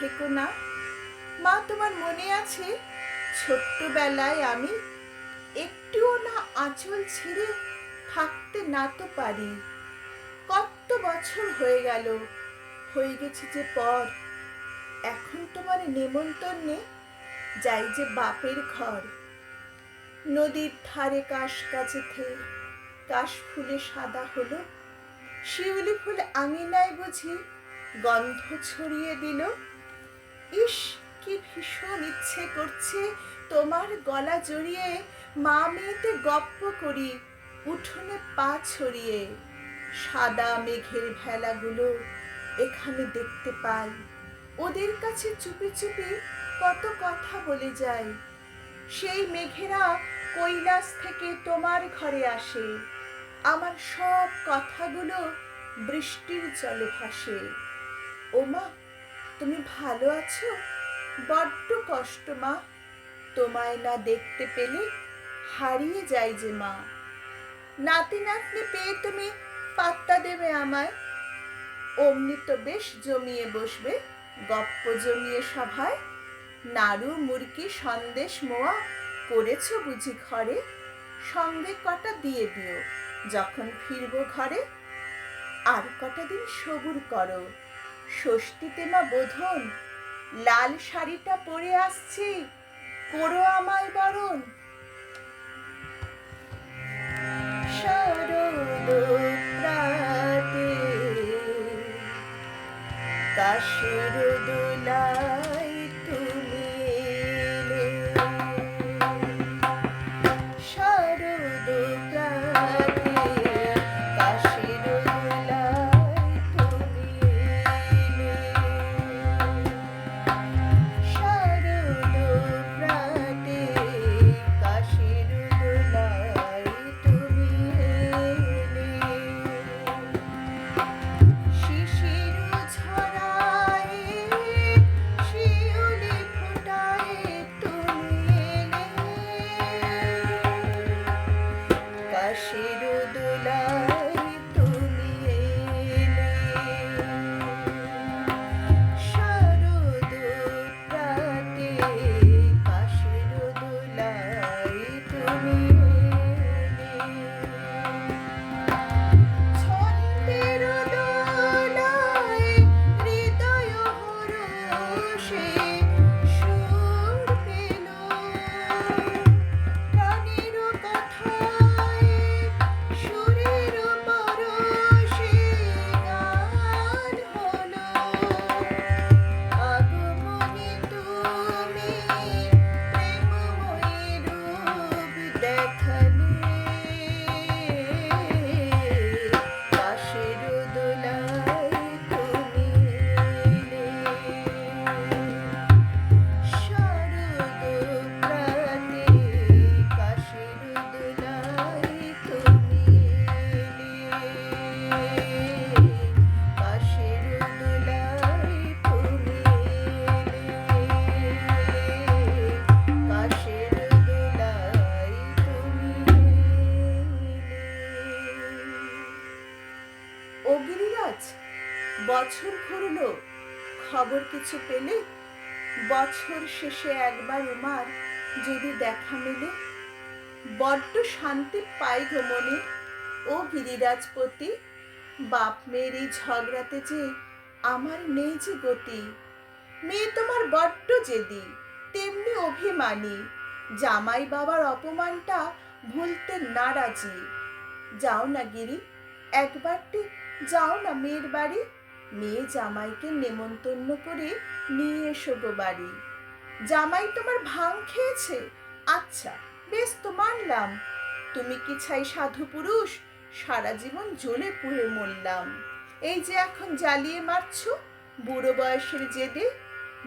থেকো না। মা, তোমার মনে আছে ছোট্টবেলায় আমি একটুও না আঁচল ছিঁড়ে থাকতে না তো পারি। কত বছর হয়ে গেল, হয়ে গেছে যে পর। এখন তোমার নেমন্তন্নে যাই যে বাপের ঘর। নদীর ধারে কাশ গাছেতে কাশ ফুলে সাদা হলো। শিউলি ফুল আঙিনায় বুঝি গন্ধ ছড়িয়ে দিল। ইস কি ভীষণ ইচ্ছে করছে তোমার গলা জড়িয়ে মা মেয়েতে গপ্প করি, উঠোনে পা ছড়িয়ে। সাদা মেঘের ভেলাগুলো এখানে দেখতে পাই। ওদের কাছে চুপি চুপি কত কথা বলে যায় সেই মেঘেরা কৈলাস থেকে তোমার ঘরে আসে। আমার সব কথাগুলো বৃষ্টির জলে ভাসে। ওমা তুমি ভালো আছো? বড্ড কষ্ট, মা। তোমায় না দেখতে পেলে হারিয়ে যাই যে, মা। নাতি নাতনি পেয়ে তুমি পাত্তা দেবে আমায়। অমনি তো বেশ জমিয়ে বসবে, গপ্প জমিয়ে সভায়। নাড়ু মুরকি সন্দেশ, মোয়া করেছ বুঝি ঘরে? সঙ্গে কটা দিয়ে দিও, যখন ফিরবো ঘরে? আর কটা দিন সবুর করো। ষষ্ঠীতে মা বোধন লাল শাড়িটা পরে আসছি করো আমায় বরণ। কাশের দোলাই কাশির বছর ঘুরলো। খবর কিছু পেলে বছর শেষে একবার উমার যদি দেখা মেলে। বড্ড শান্তি পাই গো মনে। ও গিরিরাজপতি বাপ মেয়ের এই ঝগড়াতে যে আমার নেই যে গতি। মেয়ে তোমার বড্ড জেদি, তেমনি অভিমানী। জামাই বাবার অপমানটা ভুলতে নারাজি। যাও না গিরি, একবারটি যাও না মেয়ের বাড়ি। মেয়ে জামাইকে নেমন্তন্ন করে নিয়ে এসো গো বাড়ি। জামাই তোমার ভাং খেয়েছে। আচ্ছা বেশ তো মানলাম। তুমি কি ছাই সাধু পুরুষ? সারা জীবন জ্বলে পুড়ে মরলাম। এই যে এখন জ্বালিয়ে মারছো, বুড়ো বয়সের জেদে?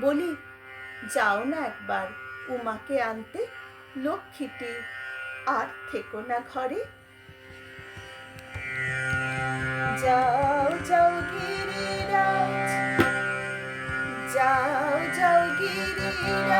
বলি, যাও না একবার উমাকে আনতে, লক্ষ্মীটি আর থেকো না ঘরে। যাও যাও গিরিরাজ যাও যাও গিরিরাজ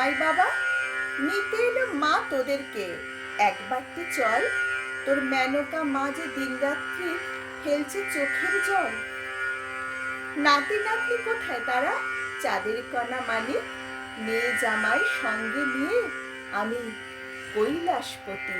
জামাই বাবা, নিতে এলো মা তোদেরকে। একবারটি চল তোর মেনকা মা যে দিনরাত্রি ফেলছে চোখের জল। নাতি নাতনি কোথায় তারা? চাঁদের কণা মানে মেয়ে জামাই সঙ্গে নিয়ে আমি কৈলাসপতি।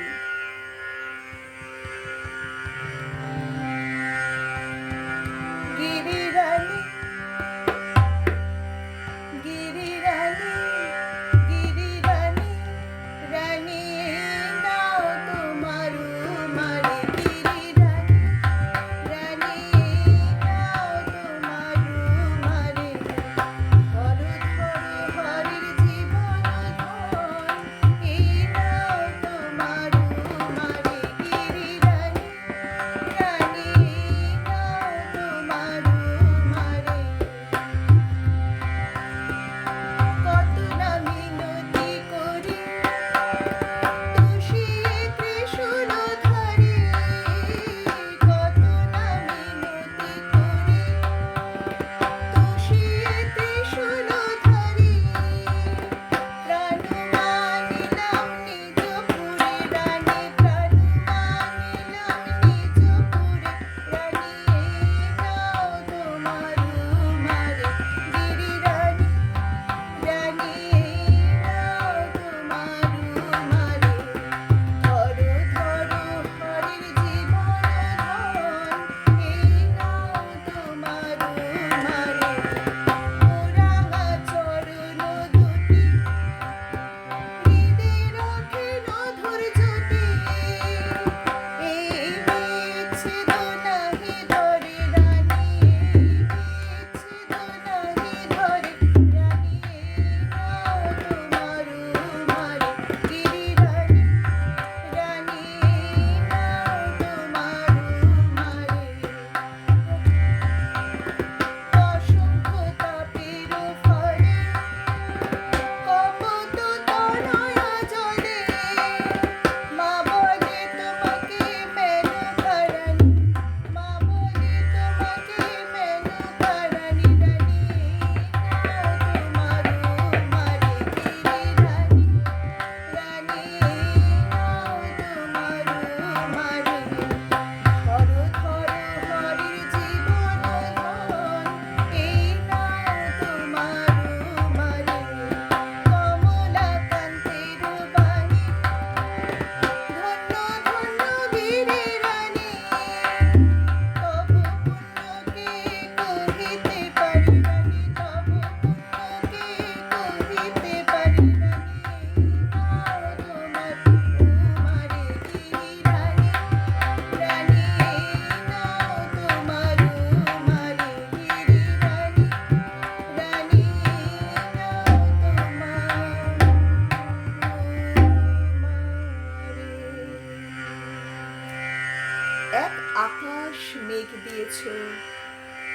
মেঘ দিয়েছ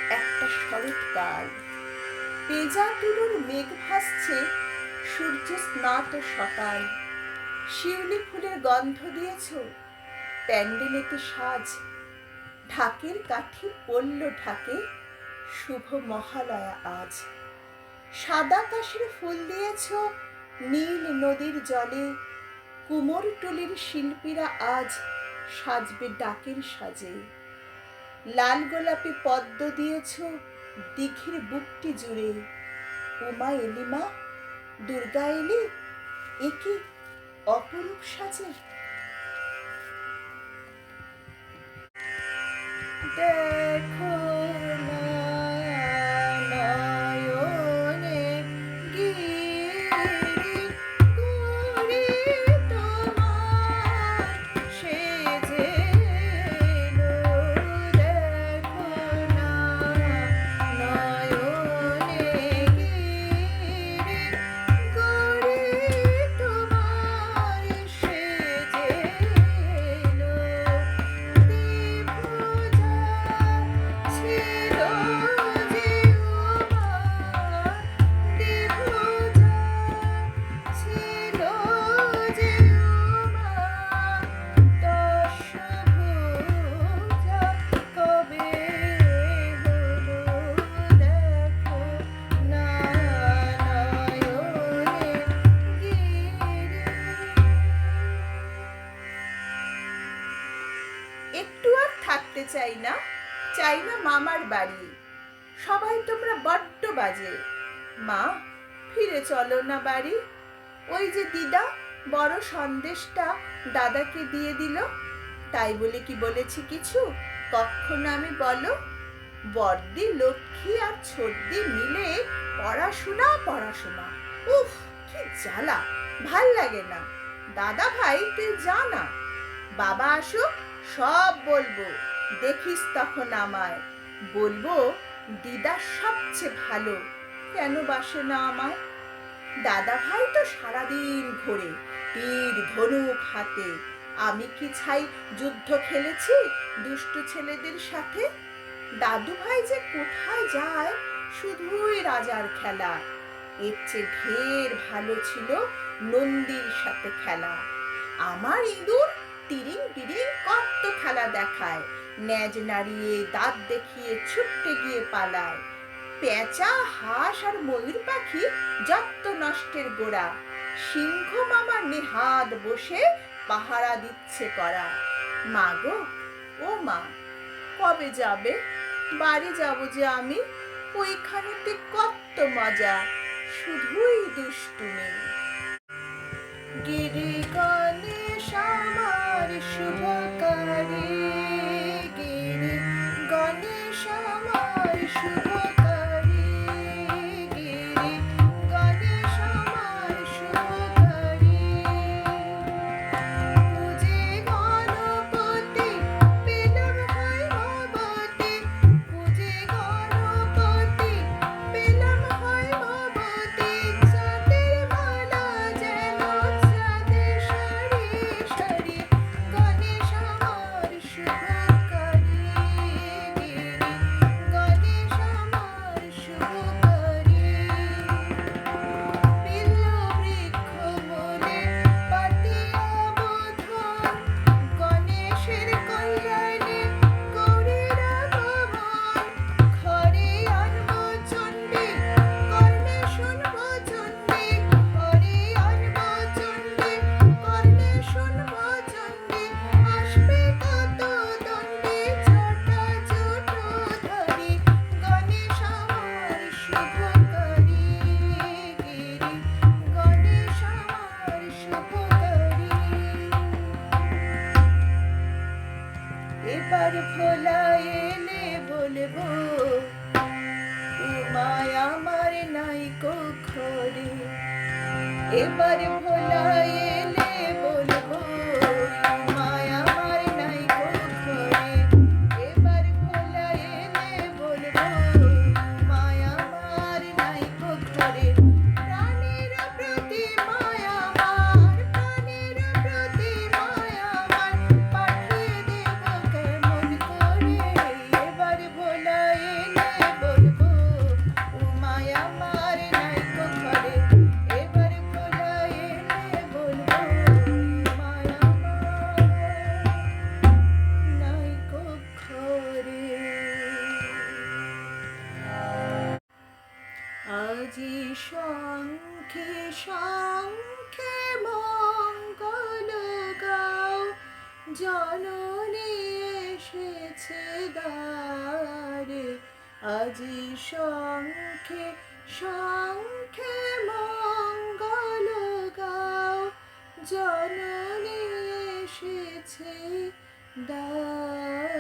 একটা শরৎকাল পেজা তুলুর মেঘ ভাসছে সূর্য স্নাত সকাল। শিউলি ফুলের গন্ধ দিয়েছ, প্যান্ডেলেতে সাজ। ঢাকের কাঠি পড়ল ঢাকে, শুভ মহালয়া আজ। সাদা কাশের ফুল দিয়েছ, নীল নদীর জলে। কুমোরটুলির শিল্পীরা আজ সাজবে ডাকের সাজে। লাল গোলাপি পদ্ম দিয়েছ, দিঘির বুকটি জুড়ে। উমা এলিমা দুর্গা এলি একে অপরূপ সাজে। দেখো একটু আর থাকতে চাই না। চাই না মামার বাড়ি। সবাই তোমরা বড্ড বাজে। মা, ফিরে চলো না বাড়ি। ওই যে দিদা, বড় সন্দেশটা দাদাকে দিয়ে দিল। তাই বলে কি বলেছি কিছু? কখনো আমি বলো? বর্দি লক্ষ্মী আর ছর্দি মিলে পড়াশোনা পড়াশোনা। উফ, কি জ্বালা। ভালো লাগে না। দাদা ভাই তুই জানা। বাবা আসুক সব বলব, দেখিস তখন আমায়। বলব, দিদা সবচেয়ে ভালো, কেন বাসে না আমায়? দাদা ভাই তো সারাদিন ঘোরে তীর ধনুক হাতে। আমি কি ছাই যুদ্ধ খেলেছি দুষ্টু ছেলেদের সাথে? দাদু ভাই যে কোথায় যায়, শুধুই রাজার খেলা। এর চেয়ে ঢের ভালো ছিল নন্দীর সাথে খেলা। আমার ইঁদুর তিরিং বিরিং কত খেলা দেখায়। ন্যাজ নাড়িয়ে দাঁত দেখিয়ে ছুটতে গিয়ে পালায়। পেঁচা, হাঁস আর ময়ূর পাখি যত নষ্টের গোড়া। সিংহ মামা নেহাত বসে পাহারা দিচ্ছে করা। মা গো, ও মা, কবে যাবে? বাড়ি যাব যে আমি? ওইখানেতে কত মজা, শুধুই দুষ্টুমি। গিরি আজি শঙ্খে শঙ্খে মঙ্গল গাও। জননী এসেছে দ্বারে। আজি শঙ্খে শঙ্খে মঙ্গল গাও। জননী এসেছে দ্বারে।